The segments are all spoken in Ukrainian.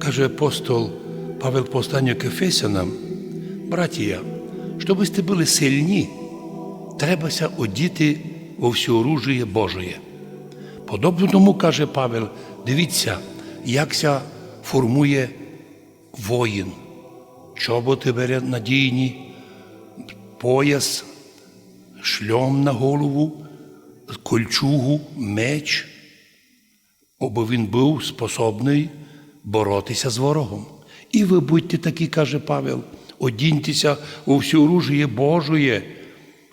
Каже апостол Павел посланню к Ефесянам, братія, щоб ви були сильні, требася одіти во всеоружіє Божоє. Подобно тому, каже Павел, дивіться, якся формує воїн. Чоботи бере надійні, пояс, шльом на голову, кольчугу, меч, аби він був способний боротися з ворогом. І ви будьте такі, каже Павел, одіньтеся у всю оружие Божоє,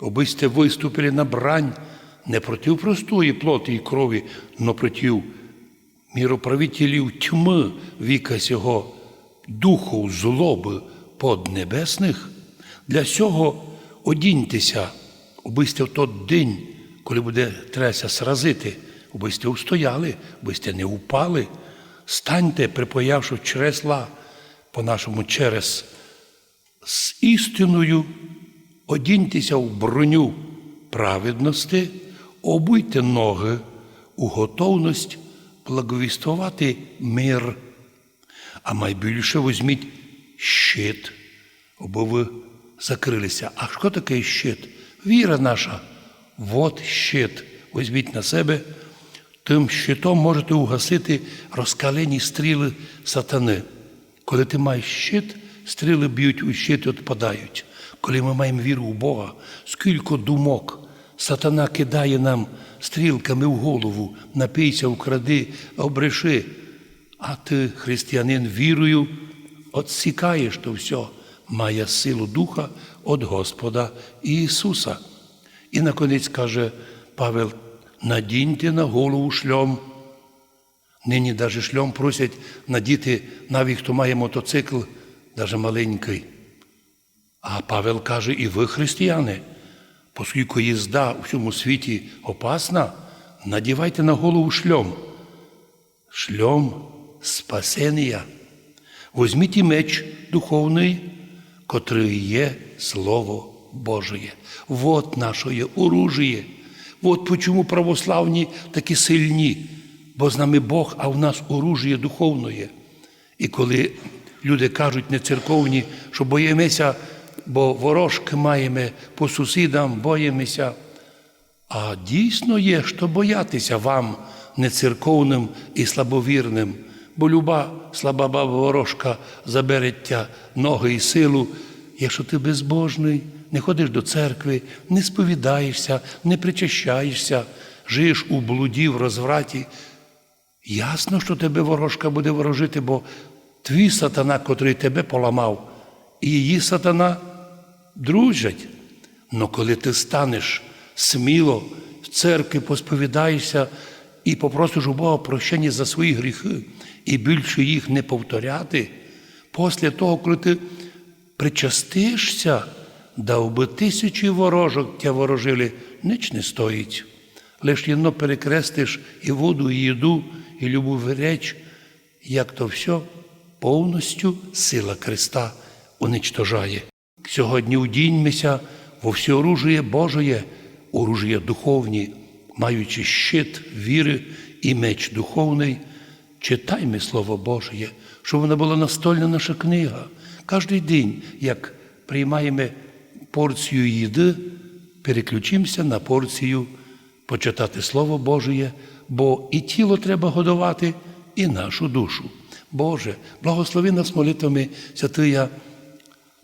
аби сте виступили на брань не проти простої плоти і крові, но проти міроправителів тьми віка сього, духу злоби поднебесних. Для цього одіньтеся, обисте в той день, коли буде треся сразити, обисте устояли, обисте не упали. Станьте, припоявши чресла по-нашому через з істиною, одіньтеся в броню праведності, обуйте ноги у готовність благовіствувати мир, а найбільше візьміть щит, аби ви закрилися. А що таке щит? Віра наша. Вот щит. Візьміть на себе. Тим щитом можете угасити розкалені стріли сатани. Коли ти маєш щит, стріли б'ють у щит і відпадають. Коли ми маємо віру у Бога, скільки думок сатана кидає нам стрілками в голову, напийся, укради, обреши. А ти, християнин, вірою, відсікаєш то все, має силу Духа від Господа Ісуса. І наконець каже Павел, надіньте на голову шльом. Нині навіть шльом просять надіти навіть хто має мотоцикл, навіть маленький. А Павел каже, і ви, християни, оскільки їзда у всьому світі опасна, надівайте на голову шльом. Шльом спасення. Возьміть і меч духовний, котрий є Слово Божє. Вот наше оружие. Вот почому православні такі сильні, бо з нами Бог, а в нас оружие духовне. І коли люди кажуть не церковні, що боїмося, бо ворожки маємо по сусідам, боїмося. А дійсно є, що боятися вам, нецерковним і слабовірним, бо люба слаба баба ворожка забере тя ноги і силу, якщо ти безбожний, не ходиш до церкви, не сповідаєшся, не причащаєшся, живеш у блуді, в розвраті. Ясно, що тебе ворожка буде ворожити, бо твій сатана, котрий тебе поламав, і її сатана дружать. Но коли ти станеш сміло в церкві, посповідаєшся і попросиш у Бога прощення за свої гріхи, і більше їх не повторяти, після того, коли ти причастишся, дав би тисячі ворожок тя ворожили, ніч не стоїть. Лиш єдно перекрестиш і воду, і їду, і любу реч, як то все повністю сила Христа уничтожає. Сьогодні удіньмося во все оружие Божоє, оружие духовні, маючи щит віри і меч духовний, читаймо Слово Божє, щоб вона була настольна наша книга. Кожний день, як приймаємо порцію їди, переключимося на порцію почитати Слово Божє, бо і тіло треба годувати, і нашу душу. Боже, благослови нас молитвами святия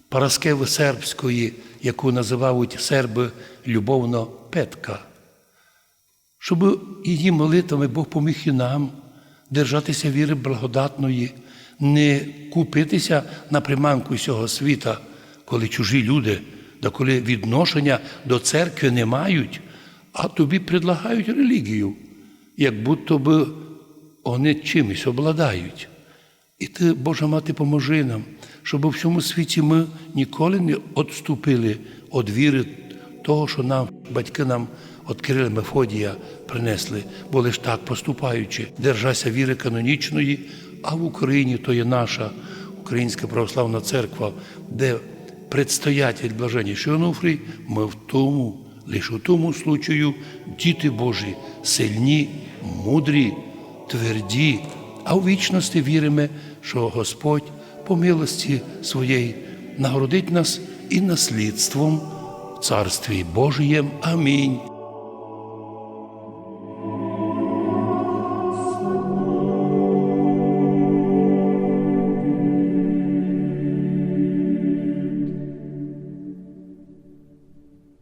Параскеви сербської, яку називають серби любовно Петка, щоб її молитвами Бог поміг і нам держатися віри благодатної, не купитися на приманку цього світа, коли чужі люди, да коли відношення до церкви не мають, а тобі предлагають релігію, як будто би вони чимось обладають. І ти, Божа мати, поможи нам, щоб у всьому світі ми ніколи не відступили від віри того, що нам батьки нам від Кирила Мефодія принесли, бо лиш так поступаючи, держася віри канонічної, а в Україні то є наша Українська православна церква, де предстоятель блаженніший Онуфрій, ми в тому, лише у тому случаю, діти Божі, сильні, мудрі, тверді, а у вічності віримо, що Господь по милості своєї нагородить нас і наслідством в Царстві Божієм. Амінь.